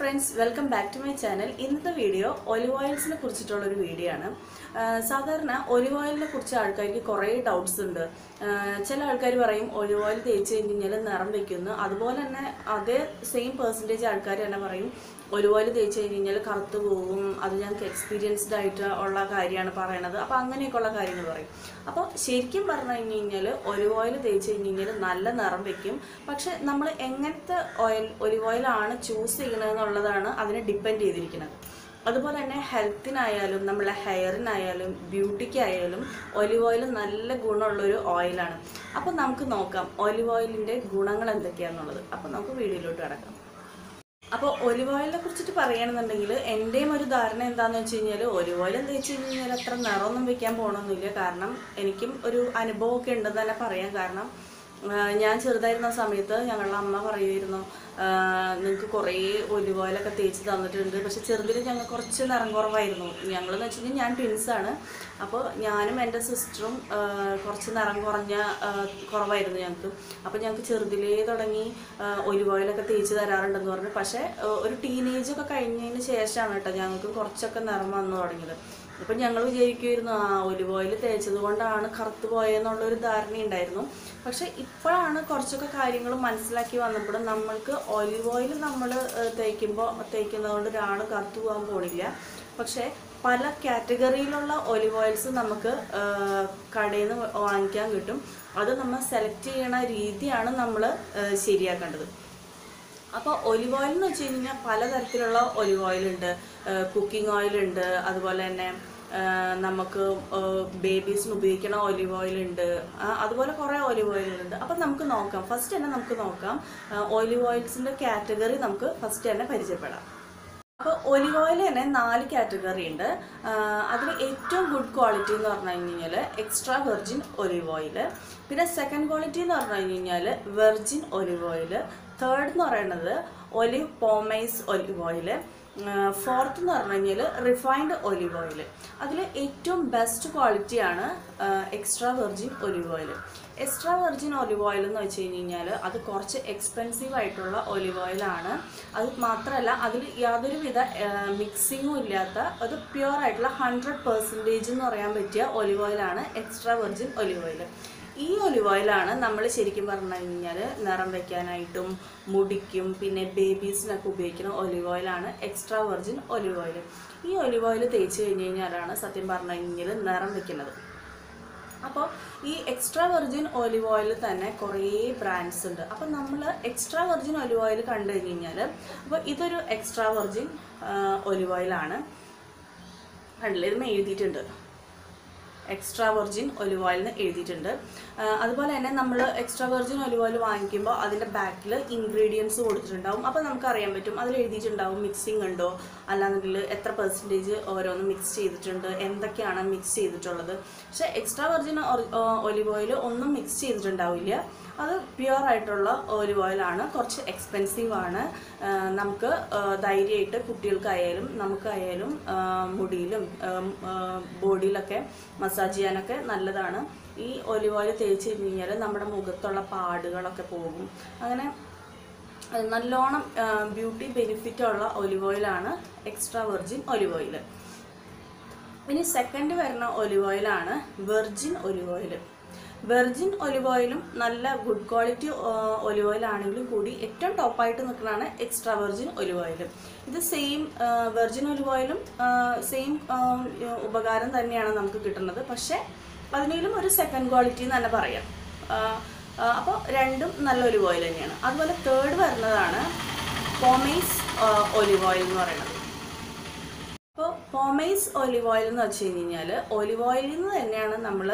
Friends welcome back to my channel ഇന്നത്തെ video olive ഓയിൽസിനെ കുറിച്ചിട്ടുള്ളൊരു വീഡിയോ ആണ്. സാധാരണ ഒലിവ് ഓയിലിനെ കുറിച്ച് ആൾക്കാർക്ക് കുറേ ഡൗട്ട്സ് ഉണ്ട്. ചില ആൾക്കാർ പറയും ഒലിവ് ഓയിൽ തേച്ച് കഴിഞ്ഞ് കഴിഞ്ഞാൽ നിറം വെക്കുന്നു. അതുപോലെ തന്നെ അതേ സെയിം പെർസെന്റേജ് ആൾക്കാർ തന്നെ പറയും ഓയിൽ തേച്ച് കഴിഞ്ഞ് കഴിഞ്ഞാൽ കറുത്ത് പോകും അത് ഞങ്ങൾക്ക് എക്സ്പീരിയൻസ്ഡ് ആയിട്ട് ഉള്ള കാര്യമാണ് പറയണത്. അപ്പോൾ അങ്ങനെയൊക്കെയുള്ള കാര്യങ്ങൾ പറയും. അപ്പോൾ ശരിക്കും പറഞ്ഞു കഴിഞ്ഞ് കഴിഞ്ഞാൽ ഒലിവ് ഓയിൽ തേച്ച് കഴിഞ്ഞ് കഴിഞ്ഞാൽ നല്ല നിറം വെക്കും. പക്ഷെ നമ്മൾ എങ്ങനത്തെ ഓയിൽ ഒലിവ് ഓയിലാണ് ചൂസ് ചെയ്യണതെന്നുള്ളതാണ് അതിനെ ഡിപ്പെൻഡ് ചെയ്തിരിക്കുന്നത്. അതുപോലെ തന്നെ ഹെൽത്തിനായാലും നമ്മളെ ഹെയറിനായാലും ബ്യൂട്ടിക്കായാലും ഒലിവ് ഓയിൽ നല്ല ഗുണമുള്ളൊരു ഓയിലാണ് അപ്പോൾ നമുക്ക് നോക്കാം ഒലിവ് ഓയിലിന്റെ ഗുണങ്ങൾ എന്തൊക്കെയാണെന്നുള്ളത് അപ്പോൾ നമുക്ക് വീഡിയോയിലോട്ട് കിടക്കാം. അപ്പോൾ ഒലിവ് ഓയിലിനെ കുറിച്ചിട്ട് പറയുകയാണെന്നുണ്ടെങ്കിൽ എന്റെയും ഒരു ധാരണ എന്താണെന്ന് വെച്ച് കഴിഞ്ഞാൽ ഒലിവ് ഓയിൽ തേച്ച് കഴിഞ്ഞാൽ അത്ര നിറമൊന്നും വെക്കാൻ പോകണമെന്നില്ല കാരണം എനിക്കും ഒരു അനുഭവമൊക്കെ ഉണ്ടെന്ന് തന്നെ പറയാം. കാരണം ഞാൻ ചെറുതായിരുന്ന സമയത്ത് ഞങ്ങളുടെ അമ്മ പറയുമായിരുന്നു നിങ്ങൾക്ക് കുറേ ഒലിവോയിലൊക്കെ തേച്ച് തന്നിട്ടുണ്ട് പക്ഷെ ചെറുതിൽ ഞങ്ങൾ കുറച്ച് നിറം കുറവായിരുന്നു. ഞങ്ങളെന്ന് വെച്ചിട്ടുണ്ടെങ്കിൽ ഞാൻ ട്വിൻസാണ് അപ്പോൾ ഞാനും എന്റെ സിസ്റ്ററും കുറച്ച് നിറം കുറഞ്ഞ കുറവായിരുന്നു ഞങ്ങൾക്ക്. അപ്പോൾ ഞങ്ങൾക്ക് ചെറുതിലേ തുടങ്ങി ഒലിവോയിലൊക്കെ തേച്ച് തരാറുണ്ടെന്ന് പറഞ്ഞു. പക്ഷേ ഒരു ടീനേജൊക്കെ കഴിഞ്ഞതിന് ശേഷമാണ് കേട്ടോ ഞങ്ങൾക്ക് കുറച്ചൊക്കെ നിറം വന്നു തുടങ്ങിയത്. അപ്പം ഞങ്ങൾ വിചാരിക്കുമായിരുന്നു ആ ഒലിവ് ഓയിൽ തേച്ചത് കൊണ്ടാണ് കറുത്ത് പോയെന്നുള്ളൊരു ധാരണ ഉണ്ടായിരുന്നു. പക്ഷെ ഇപ്പോഴാണ് കുറച്ചൊക്കെ കാര്യങ്ങൾ മനസ്സിലാക്കി വന്നപ്പോഴും നമ്മൾക്ക് ഒലിവ് ഓയിൽ നമ്മൾ തേക്കുമ്പോൾ തേക്കുന്നത് കൊണ്ട് ഒരാൾ കറുത്ത് പോകാൻ പോണില്ല. പക്ഷേ പല കാറ്റഗറിയിലുള്ള ഒലിവ് ഓയിൽസ് നമുക്ക് കടയിൽ നിന്ന് വാങ്ങിക്കാൻ കിട്ടും. അത് നമ്മൾ സെലക്ട് ചെയ്യണ രീതിയാണ് നമ്മൾ ശരിയാക്കേണ്ടത്. അപ്പോൾ ഒലിവ് ഓയിൽ എന്ന് വെച്ച് കഴിഞ്ഞാൽ പലതരത്തിലുള്ള ഒലിവ് ഓയിൽ ഉണ്ട് കുക്കിംഗ് ഓയിൽ ഉണ്ട് അതുപോലെ തന്നെ നമുക്ക് ബേബീസിന് ഉപയോഗിക്കണ ഒലിവ് ഓയിൽ ഉണ്ട്. അതുപോലെ കുറേ ഒലിവ് ഓയിലുണ്ട് അപ്പം നമുക്ക് നോക്കാം. ഫസ്റ്റ് തന്നെ നമുക്ക് നോക്കാം. ഒലിവ് ഓയിൽസിന്റെ കാറ്റഗറി നമുക്ക് ഫസ്റ്റ് തന്നെ പരിചയപ്പെടാം. അപ്പോൾ ഒലിവ് ഓയിൽ തന്നെ നാല് കാറ്റഗറി ഉണ്ട്. അതിൽ ഏറ്റവും ഗുഡ് ക്വാളിറ്റി എന്ന് പറഞ്ഞു കഴിഞ്ഞാൽ എക്സ്ട്രാ വെർജിൻ ഒലിവ് ഓയിൽ പിന്നെ സെക്കൻഡ് ക്വാളിറ്റി എന്ന് പറഞ്ഞു കഴിഞ്ഞാൽ വെർജിൻ ഒലിവ് ഓയിൽ തേർഡ് എന്ന് പറയുന്നത് olive pomace olive oil fourth എന്ന് പറഞ്ഞു കഴിഞ്ഞാൽ റിഫൈൻഡ് ഒലിവ് ഓയിൽ അതിൽ ഏറ്റവും ബെസ്റ്റ് ക്വാളിറ്റിയാണ് extra virgin olive oil extra virgin olive oil എന്ന് വെച്ച് കഴിഞ്ഞ് കഴിഞ്ഞാൽ അത് കുറച്ച് എക്സ്പെൻസീവ് ആയിട്ടുള്ള ഒലിവ് ഓയിലാണ് അത് മാത്രമല്ല അതിൽ യാതൊരുവിധ മിക്സിങ്ങും ഇല്ലാത്ത അത് പ്യുവർ ആയിട്ടുള്ള ഹൺഡ്രഡ് പെർസെന്റേജ് എന്ന് പറയാൻ പറ്റിയ ഒലിവ് ഓയിലാണ് എക്സ്ട്രാ വെർജിൻ ഒലിവ് ഓയിൽ ഈ ഒലിവ് ഓയിലാണ് നമ്മൾ ശരിക്കും പറഞ്ഞു കഴിഞ്ഞാൽ നിറം വെക്കാനായിട്ടും മുടിക്കും പിന്നെ ബേബീസിനൊക്കെ ഉപയോഗിക്കുന്ന ഒലിവ് ഓയിലാണ് എക്സ്ട്രാ വെർജിൻ ഒലിവ് ഓയിൽ ഈ ഒലിവ് ഓയിൽ തേച്ച് കഴിഞ്ഞ് കഴിഞ്ഞാലാണ് സത്യം പറഞ്ഞു കഴിഞ്ഞാൽ നിറം വെക്കുന്നത്. അപ്പോൾ ഈ എക്സ്ട്രാ വെർജിൻ ഒലിവ് ഓയിൽ തന്നെ കുറേ ബ്രാൻഡ്സ് ഉണ്ട്. അപ്പോൾ നമ്മൾ എക്സ്ട്രാ വെർജിൻ ഒലിവ് ഓയിൽ കണ്ടു കഴിഞ്ഞ് കഴിഞ്ഞാൽ അപ്പോൾ ഇതൊരു എക്സ്ട്രാ വെർജിൻ ഒലിവ് ഓയിലാണ് കണ്ടില്ല? ഇതും എഴുതിയിട്ടുണ്ട്. എക്സ്ട്രാ വെർജിൻ ഒലിവ് ഓയിൽ എന്ന് എഴുതിയിട്ടുണ്ട്. അതുപോലെ തന്നെ നമ്മൾ എക്സ്ട്രാ വെർജിൻ ഒലിവ് ഓയിൽ വാങ്ങിക്കുമ്പോൾ അതിന്റെ ബാക്കിൽ ഇൻഗ്രീഡിയൻസ് കൊടുത്തിട്ടുണ്ടാവും. അപ്പോൾ നമുക്ക് അറിയാൻ പറ്റും. അതിൽ എഴുതിയിട്ടുണ്ടാവും മിക്സിംഗ് ഉണ്ടോ? അല്ലാന്നുണ്ടെങ്കിൽ എത്ര പെർസെന്റേജ് ഓരോന്ന് മിക്സ് ചെയ്തിട്ടുണ്ട്? എന്തൊക്കെയാണ് മിക്സ് ചെയ്തിട്ടുള്ളത്? പക്ഷേ എക്സ്ട്രാ വെർജിൻ ഒലിവ് ഓയിൽ ഒന്നും മിക്സ് ചെയ്തിട്ടുണ്ടാവില്ല. അത് പ്യുവർ ആയിട്ടുള്ള ഒലിവ് ഓയിലാണ് കുറച്ച് എക്സ്പെൻസീവ് ആണ്. നമുക്ക് ധൈര്യമായിട്ട് കുട്ടികൾക്കായാലും നമുക്കായാലും മുടിയിലും ബോഡിയിലൊക്കെ മസാജ് ചെയ്യാനൊക്കെ നല്ലതാണ്. ഈ ഒലിവ് ഓയിൽ തേച്ച് കഴിഞ്ഞ് കഴിഞ്ഞാൽ നമ്മുടെ മുഖത്തുള്ള പാടുകളൊക്കെ പോകും. അങ്ങനെ നല്ലോണം ബ്യൂട്ടി ബെനിഫിറ്റ് ഉള്ള ഒലിവ് ഓയിലാണ് എക്സ്ട്രാ വെർജിൻ ഒലിവ് ഓയിൽ ഇനി സെക്കൻഡ് വരുന്ന ഒലിവ് ഓയിലാണ് virgin olive oil virgin olive ഓയിലും നല്ല ഗുഡ് ക്വാളിറ്റി ഒലിവ് ഓയിൽ ആണെങ്കിലും കൂടി ഏറ്റവും ടോപ്പായിട്ട് നിൽക്കുന്നതാണ് എക്സ്ട്രാ വെർജിൻ ഒലിവ് ഓയിൽ. ഇത് സെയിം വെർജിൻ ഒലിവ് ഓയിലും സെയിം ഉപകാരം തന്നെയാണ് നമുക്ക് കിട്ടുന്നത്. പക്ഷേ അതിനേലും ഒരു സെക്കൻഡ് ക്വാളിറ്റി എന്ന് തന്നെ പറയാം. അപ്പോൾ രണ്ടും നല്ല ഒലിവ് ഓയിൽ തന്നെയാണ്. അതുപോലെ തേർഡ് വരുന്നതാണ് പോമേസ് ഒലിവ് ഓയിൽ എന്ന് പറയുന്നത്. അപ്പോൾ പോമൈസ് ഒലിവ് ഓയിൽ എന്ന് വെച്ച് കഴിഞ്ഞാൽ ഒലിവ് ഓയിലിൽ നിന്ന് തന്നെയാണ് നമ്മൾ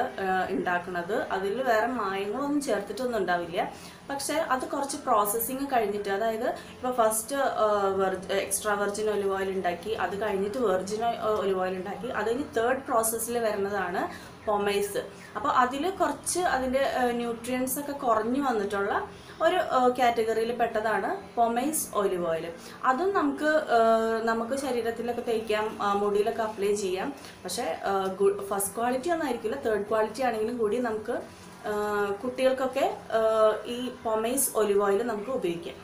ഉണ്ടാക്കുന്നത് അതിൽ വേറെ മായങ്ങളൊന്നും ചേർത്തിട്ടൊന്നും ഉണ്ടാവില്ല പക്ഷേ അത് കുറച്ച് പ്രോസസ്സിങ് കഴിഞ്ഞിട്ട് അതായത് ഇപ്പോൾ first extra virgin olive oil ഉണ്ടാക്കി അത് കഴിഞ്ഞിട്ട് വെർജിൻ ഒലിവ് ഓയിൽ ഉണ്ടാക്കി അത് കഴിഞ്ഞ് തേർഡ് പ്രോസസ്സിൽ വരുന്നതാണ് പൊമൈസ് അപ്പോൾ അതിൽ കുറച്ച് അതിന്റെ ന്യൂട്രിയൻസ് ഒക്കെ കുറഞ്ഞു വന്നിട്ടുള്ള ഒരു കാറ്റഗറിയിൽ പെട്ടതാണ് പൊമൈസ് ഒലിവ് ഓയിൽ അതും നമുക്ക് നമുക്ക് ശരീരത്തിലൊക്കെ തേക്കാം മുടിയിലൊക്കെ അപ്ലൈ ചെയ്യാം. പക്ഷേ ഫസ്റ്റ് ക്വാളിറ്റി ഒന്നും ആയിരിക്കില്ല തേർഡ് ക്വാളിറ്റി ആണെങ്കിലും കൂടി നമുക്ക് കുട്ടികൾക്കൊക്കെ ഈ പൊമൈസ് ഒലിവ് ഓയിൽ നമുക്ക് ഉപയോഗിക്കാം.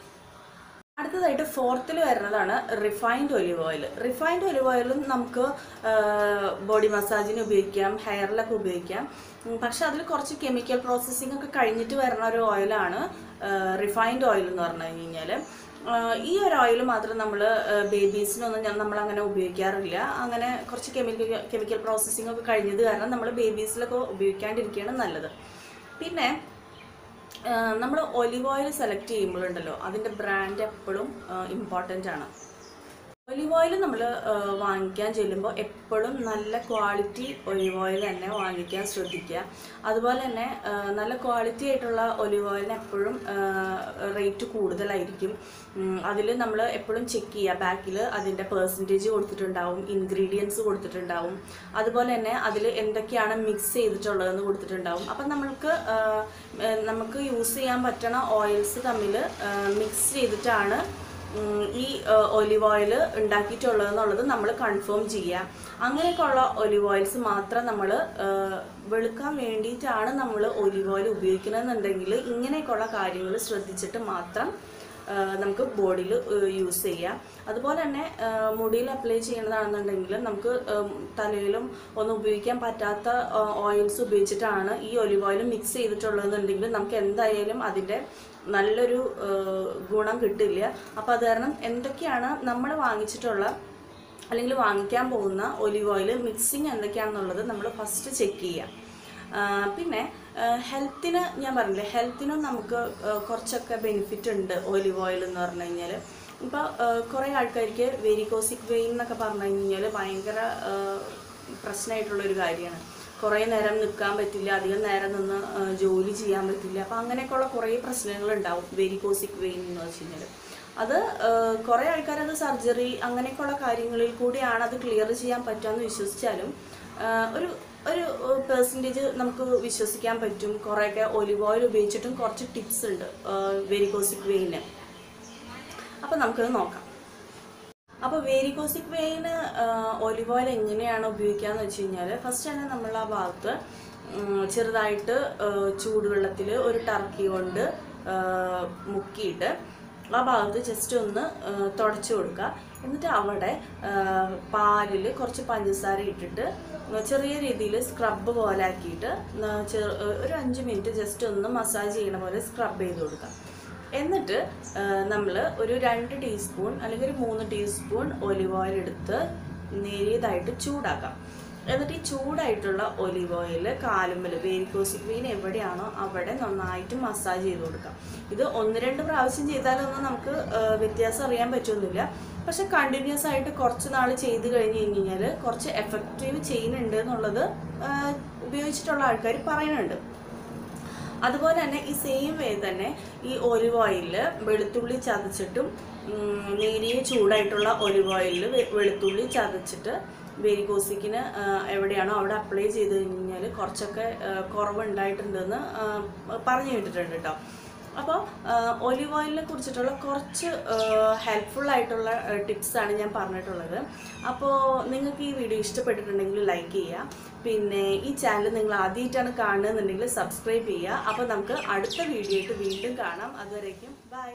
അടുത്തതായിട്ട് ഫോർത്തിൽ വരുന്നതാണ് refined olive oil. Refined olive ഓയിലും നമുക്ക് ബോഡി മസാജിന് ഉപയോഗിക്കാം ഹെയറിലൊക്കെ ഉപയോഗിക്കാം. പക്ഷെ അതിൽ കുറച്ച് കെമിക്കൽ പ്രോസസ്സിംഗ് ഒക്കെ കഴിഞ്ഞിട്ട് വരുന്ന ഒരു ഓയിലാണ് റിഫൈൻഡ് ഓയിൽ എന്ന് പറഞ്ഞു കഴിഞ്ഞാൽ ഈ ഒരു ഓയിൽ മാത്രം നമ്മൾ ബേബീസിനൊന്നും നമ്മൾ അങ്ങനെ ഉപയോഗിക്കാറില്ല. അങ്ങനെ കുറച്ച് കെമിക്കൽ കെമിക്കൽ പ്രോസസ്സിംഗ് ഒക്കെ കഴിഞ്ഞത് കാരണം നമ്മൾ ബേബീസിലൊക്കെ ഉപയോഗിക്കാണ്ടിരിക്കുകയാണ് നല്ലത്. പിന്നെ നമ്മൾ ഒലിവ് ഓയിൽ സെലക്ട് ചെയ്യുമ്പോഴുണ്ടല്ലോ അതിന്റെ ബ്രാൻഡ് എപ്പോഴും ഇമ്പോർട്ടന്റ് ആണ്. ഒലിവ് ഓയിൽ നമ്മൾ വാങ്ങിക്കാൻ ചെല്ലുമ്പോൾ എപ്പോഴും നല്ല ക്വാളിറ്റി ഒലിവ് ഓയിൽ തന്നെ വാങ്ങിക്കാൻ ശ്രദ്ധിക്കുക. അതുപോലെ തന്നെ നല്ല ക്വാളിറ്റി ആയിട്ടുള്ള ഒലിവ് ഓയിലിന് എപ്പോഴും റേറ്റ് കൂടുതലായിരിക്കും. അതിൽ നമ്മൾ എപ്പോഴും ചെക്ക് ചെയ്യുക. ബാക്കിൽ അതിന്റെ പേഴ്സന്റേജ് കൊടുത്തിട്ടുണ്ടാവും ഇൻഗ്രീഡിയൻസ് കൊടുത്തിട്ടുണ്ടാവും. അതുപോലെ തന്നെ അതിൽ എന്തൊക്കെയാണ് മിക്സ് ചെയ്തിട്ടുള്ളതെന്ന് കൊടുത്തിട്ടുണ്ടാവും. അപ്പം നമ്മൾക്ക് നമുക്ക് യൂസ് ചെയ്യാൻ പറ്റണ ഓയിൽസ് തമ്മിൽ മിക്സ് ചെയ്തിട്ടാണ് ഈ ഒലിവ് ഓയിൽ ഉണ്ടാക്കിയിട്ടുള്ളതെന്നുള്ളത് നമ്മൾ കൺഫേം ചെയ്യുക അങ്ങനെയൊക്കെയുള്ള ഒലിവ് ഓയിൽസ് മാത്രം നമ്മൾ വെളുക്കാൻ വേണ്ടിയിട്ടാണ് നമ്മൾ ഒലിവ് ഓയിൽ ഉപയോഗിക്കുന്നതെന്നുണ്ടെങ്കിൽ ഇങ്ങനെയൊക്കെയുള്ള കാര്യങ്ങൾ ശ്രദ്ധിച്ചിട്ട് മാത്രം നമുക്ക് ബോഡിയിൽ യൂസ് ചെയ്യാം. അതുപോലെ തന്നെ മുടിയിൽ അപ്ലൈ ചെയ്യണതാണെന്നുണ്ടെങ്കിൽ നമുക്ക് തലയിലും ഒന്നും ഉപയോഗിക്കാൻ പറ്റാത്ത ഓയിൽസ് ഉപയോഗിച്ചിട്ടാണ് ഈ ഒലിവ് ഓയിൽ മിക്സ് ചെയ്തിട്ടുള്ളതെന്നുണ്ടെങ്കിൽ നമുക്ക് എന്തായാലും അതിന്റെ നല്ലൊരു ഗുണം കിട്ടില്ല. അപ്പോൾ അത് കാരണം എന്തൊക്കെയാണ് നമ്മൾ വാങ്ങിച്ചിട്ടുള്ള അല്ലെങ്കിൽ വാങ്ങിക്കാൻ പോകുന്ന ഒലിവ് ഓയിൽ മിക്സിങ് എന്തൊക്കെയാണെന്നുള്ളത് നമ്മൾ ഫസ്റ്റ് ചെക്ക് ചെയ്യുക പിന്നെ ഹെൽത്തിന് ഞാൻ പറഞ്ഞില്ലേ ഹെൽത്തിനും നമുക്ക് കുറച്ചൊക്കെ ബെനിഫിറ്റ് ഉണ്ട് ഓലിവ് ഓയിൽ എന്ന് പറഞ്ഞു കഴിഞ്ഞാൽ ഇപ്പോൾ കുറേ ആൾക്കാർക്ക് വെരികോസിക് വെയിൻ എന്നൊക്കെ പറഞ്ഞു കഴിഞ്ഞാൽ ഭയങ്കര പ്രശ്നമായിട്ടുള്ള പ്രശ്നമായിട്ടുള്ളൊരു കാര്യമാണ്. കുറേ നേരം നിൽക്കാൻ പറ്റില്ല അധികം നേരം നിന്ന് ജോലി ചെയ്യാൻ പറ്റില്ല. അപ്പോൾ അങ്ങനെയൊക്കെയുള്ള കുറേ പ്രശ്നങ്ങൾ ഉണ്ടാവും വെരികോസിക് വെയിൻ എന്ന് വെച്ച് കഴിഞ്ഞാൽ അത് കുറേ ആൾക്കാരത് സർജറി അങ്ങനെയൊക്കെയുള്ള കാര്യങ്ങളിൽ കൂടിയാണ് അത് ക്ലിയർ ചെയ്യാൻ പറ്റുക എന്ന് വിശ്വസിച്ചാലും ഒരു ഒരു പെർസെന്റേജ് നമുക്ക് വിശ്വസിക്കാൻ പറ്റും. കുറേയൊക്കെ ഒലിവ് ഓയിൽ ഉപയോഗിച്ചിട്ടും കുറച്ച് ടിപ്സ് ഉണ്ട് വെരികോസിക് വെയിന് അപ്പോൾ നമുക്കത് നോക്കാം. അപ്പോൾ വേരിക്കോസിക് വെയിന് ഒലിവ് ഓയിൽ എങ്ങനെയാണ് ഉപയോഗിക്കുക എന്ന് വെച്ച് കഴിഞ്ഞാൽ ഫസ്റ്റ് തന്നെ നമ്മൾ ആ ഭാഗത്ത് ചെറുതായിട്ട് ചൂടുവെള്ളത്തിൽ ഒരു ടർക്കി കൊണ്ട് മുക്കിയിട്ട് ആ ഭാഗത്ത് ജസ്റ്റ് ഒന്ന് തുടച്ചു കൊടുക്കുക. എന്നിട്ട് അവിടെ പാലിൽ കുറച്ച് പഞ്ചസാര ഇട്ടിട്ട് ചെറിയ രീതിയിൽ സ്ക്രബ് പോലെ ആക്കിയിട്ട് ഒരു അഞ്ച് മിനിറ്റ് ജസ്റ്റ് ഒന്ന് മസാജ് ചെയ്യണ പോലെ സ്ക്രബ് ചെയ്ത് കൊടുക്കാം. എന്നിട്ട് നമ്മൾ ഒരു രണ്ട് ടീസ്പൂൺ അല്ലെങ്കിൽ ഒരു മൂന്ന് ടീസ്പൂൺ ഒലിവ് ഓയിൽ എടുത്ത് നേരിയതായിട്ട് ചൂടാക്കാം. എന്നിട്ട് ഈ ചൂടായിട്ടുള്ള ഒലിവ് ഓയിൽ കാലുമ്മൽ വേരിക്കോസിക് വെയിൻ എവിടെയാണോ അവിടെ നന്നായിട്ട് മസാജ് ചെയ്ത് കൊടുക്കാം. ഇത് ഒന്ന് രണ്ട് പ്രാവശ്യം ചെയ്താലൊന്നും നമുക്ക് വ്യത്യാസം അറിയാൻ പറ്റുമൊന്നുമില്ല പക്ഷെ കണ്ടിന്യൂസ് ആയിട്ട് കുറച്ച് നാൾ ചെയ്ത് കഴിഞ്ഞ് കഴിഞ്ഞാൽ കുറച്ച് എഫക്റ്റീവ് ചെയ്യുന്നുണ്ട് എന്നുള്ളത് ഉപയോഗിച്ചിട്ടുള്ള ആൾക്കാർ പറയുന്നുണ്ട്. അതുപോലെ തന്നെ ഈ സെയിം വേ തന്നെ ഈ ഒലിവ് ഓയിലിൽ വെളുത്തുള്ളി ചതച്ചിട്ടും നേരിയ ചൂടായിട്ടുള്ള ഒലിവ് ഓയിലിൽ വെളുത്തുള്ളി ചതച്ചിട്ട് വെരിക്കോസിക്കിന് എവിടെയാണോ അവിടെ അപ്ലൈ ചെയ്ത് കഴിഞ്ഞാൽ കുറച്ചൊക്കെ കുറവുണ്ടായിട്ടുണ്ടെന്ന് പറഞ്ഞു കേട്ടിട്ടുണ്ട് കേട്ടോ അപ്പോൾ ഒലിവ് ഓയിലിനെ കുറിച്ചിട്ടുള്ള കുറച്ച് ഹെൽപ്ഫുൾ ആയിട്ടുള്ള ടിപ്സാണ് ഞാൻ പറഞ്ഞിട്ടുള്ളത്. അപ്പോൾ നിങ്ങൾക്ക് ഈ വീഡിയോ ഇഷ്ടപ്പെട്ടിട്ടുണ്ടെങ്കിൽ ലൈക്ക് ചെയ്യുക പിന്നെ ഈ ചാനൽ നിങ്ങൾ ആദ്യമായിട്ടാണ് കാണുന്നതെന്നുണ്ടെങ്കിൽ സബ്സ്ക്രൈബ് ചെയ്യുക അപ്പോൾ നമുക്ക് അടുത്ത വീഡിയോ ആയിട്ട് വീണ്ടും കാണാം. അതുവരേക്കും ബൈ